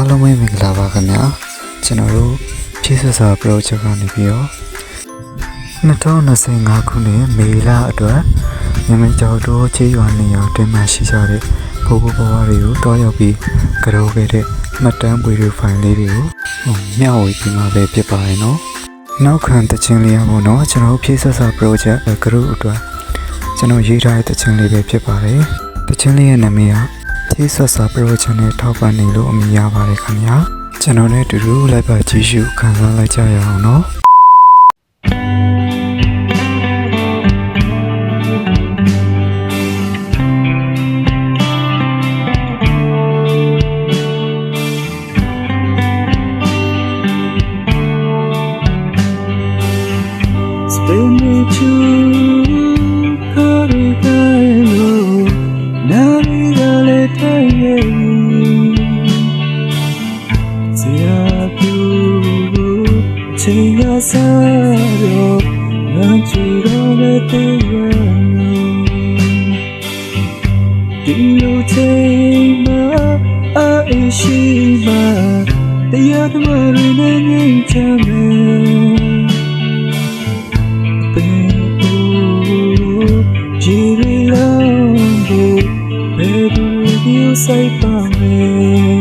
အားလုံးပဲမင်္ဂလာပါခင်ဗျာကျွန်တော်တို့ဖြည့်ဆစာ project ကနေပြီးတော့2025ခုနှစ်မေလအတွက်မြန်မာကျော်တို့ချေးရွာနေရာတင်မှရှိကြတဲ့ဘိုးဘိုးဘွားတွေကိုတောက်ရောက်ပြီးကြောခဲ့တဲ့မှတ်တမ်းပွေတွေဖိုင်လေးတွေကိုဟိုမျှဝေပြီးမှပဲဖြစ်ပါရဲ့နော်နောက်ခံတခြင်းလေးရပါတော့ကျွန်တော်ဖြည့်ဆစာ project group အတွက်ကျွန်တော်ရေးထားတဲ့တခြင်းလေးပဲဖြစ်ပါတယ်တခြင်းလေးရဲ့နာမည်က ဖြည့်ဆွတ်စာ project နဲ့ထောက်ပံ့နေလို့အမည်ရပါတယ်ခင်ဗျာကျွန်တော်နဲ့အတူတူလိုက်ပါကြည့်ရှုခံစားလိုက်ကြရအောင်နော် Spinning to Corrigaino, Chinga Sario, Nanchiro Letayano. Dilo Chema, Aishima, Tayatma Rina Chame. ပင်အိုဂျီရီလောင်းကိုဘယ်သူဒီဆိုင်ပါမယ်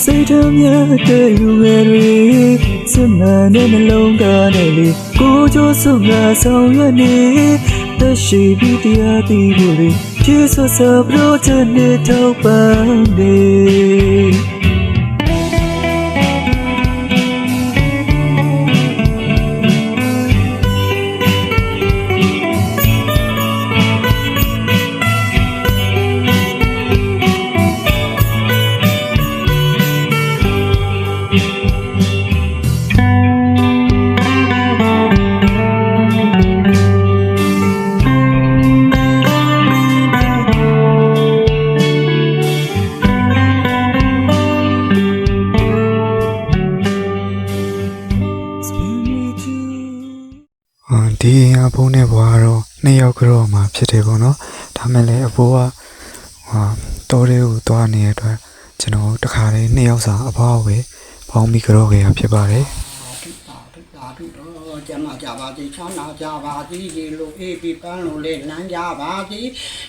ဘူဘာတို့အတွက်ကိုကြီးနေစိတ်ထမြတ်တဲ့လူငယ်တွေစမနဲ့နှလုံးသားနဲ့လေကိုကြိုးစုငါဆောင်ရနေသက်ရှိပြီးတရားသိဖို့လေကျေးဇူးဆပ်လို့တဲ့နေထောက်ပံ့နေ ဒီအင်အဖိုးနဲ့ဘွားကတော့နှစ်ယောက်ကြောမှဖြစ်တယ်ပေါ့နော်ဒါမဲ့လည်းအဖိုးကဟာတော်တဲ့ကိုသွားနေတဲ့အတွက်ကျွန်တော်တခါလေးနှစ်ယောက်စာအဖွားကိုပဲပေါင်းပြီးကြောခဲ့ရဖြစ်ပါတယ်သာဓုသာဓုတော့ကျမ်းမာကြပါသည်ချမ်းသာကြပါသည်ဒီလိုအေးပြီးပန်းလို့လေလမ်းကြပါသည်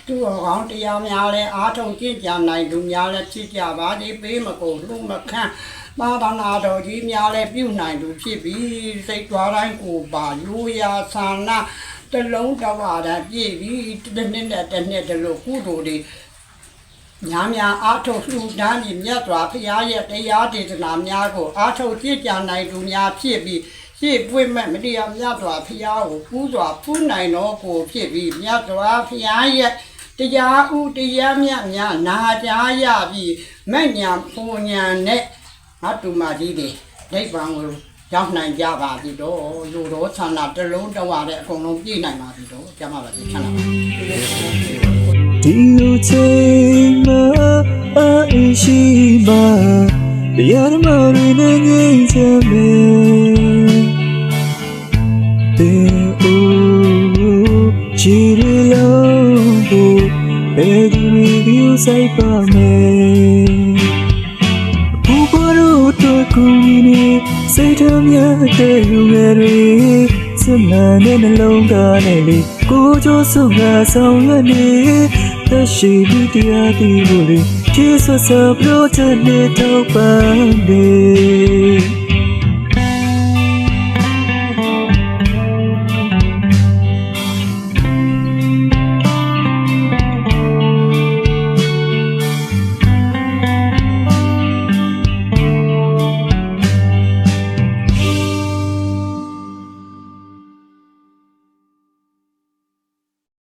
သူတော်ကောင်းတရားများလဲအားထုတ်ကြင်ကြနိုင်လူများလဲဖြစ်ကြပါသည်ပေးမကုန်လူမခန့် သာသနာတော်ကြီးများလဲပြုနိုင်သူဖြစ်ပြီးစိတ်သွားတိုင်းကိုပါလူရာဆန္ဒတလုံးတဝါတပြည့်ပြီးတစ်နှစ်နဲ့တစ်နှစ်တလို့ကုသိုလ်တွေညာများအာထုတ်လှူဒန်းပြီးမြတ်စွာဘုရားရဲ့တရားဒေသနာများကိုအာထုတ်ကြည်ကြနိုင်သူများဖြစ်ပြီးရှေ့ပွင့်မဲ့မတရားမြတ်စွာဘုရားကိုပူးစွာပူးနိုင်တော်ကိုဖြစ်ပြီးမြတ်စွာဘုရားရဲ့တရားဥတရားမြတ်များနာကြားရပြီးမဲ့ညာပူညာနဲ့ အတူမကြီးတွေနိဗ္ဗာန်ကိုရောက်နိုင်ကြပါပြီတော့လူတော်ဆန္ဒတစ်လုံးတဝတဲ့အကုန်လုံးပြည့်နိုင်ပါပြီတော့ကျမ်းပါပါစေချမ်းသာပါဒီလိုချိန်မှာအိရှိပါတရားမရင်းနဲ့ငြိမ်းချမ်းမယ်တေအိုချီရလုံးကိုဘယ်သူဒီဆိုင်ပါမယ်ဘူဘာ တို့တို့ကိုနေစိတ်ထမြတ်တဲ့လူငယ်တွေစမနဲ့နှလုံးသားနဲ့လေကိုကြိုးစုငါဆောင်ရနေသက်ရှိပြီးတရားသိဖို့လေကျေးဇူးဆပ်လို့တဲ့နေတော့ပန်းနေ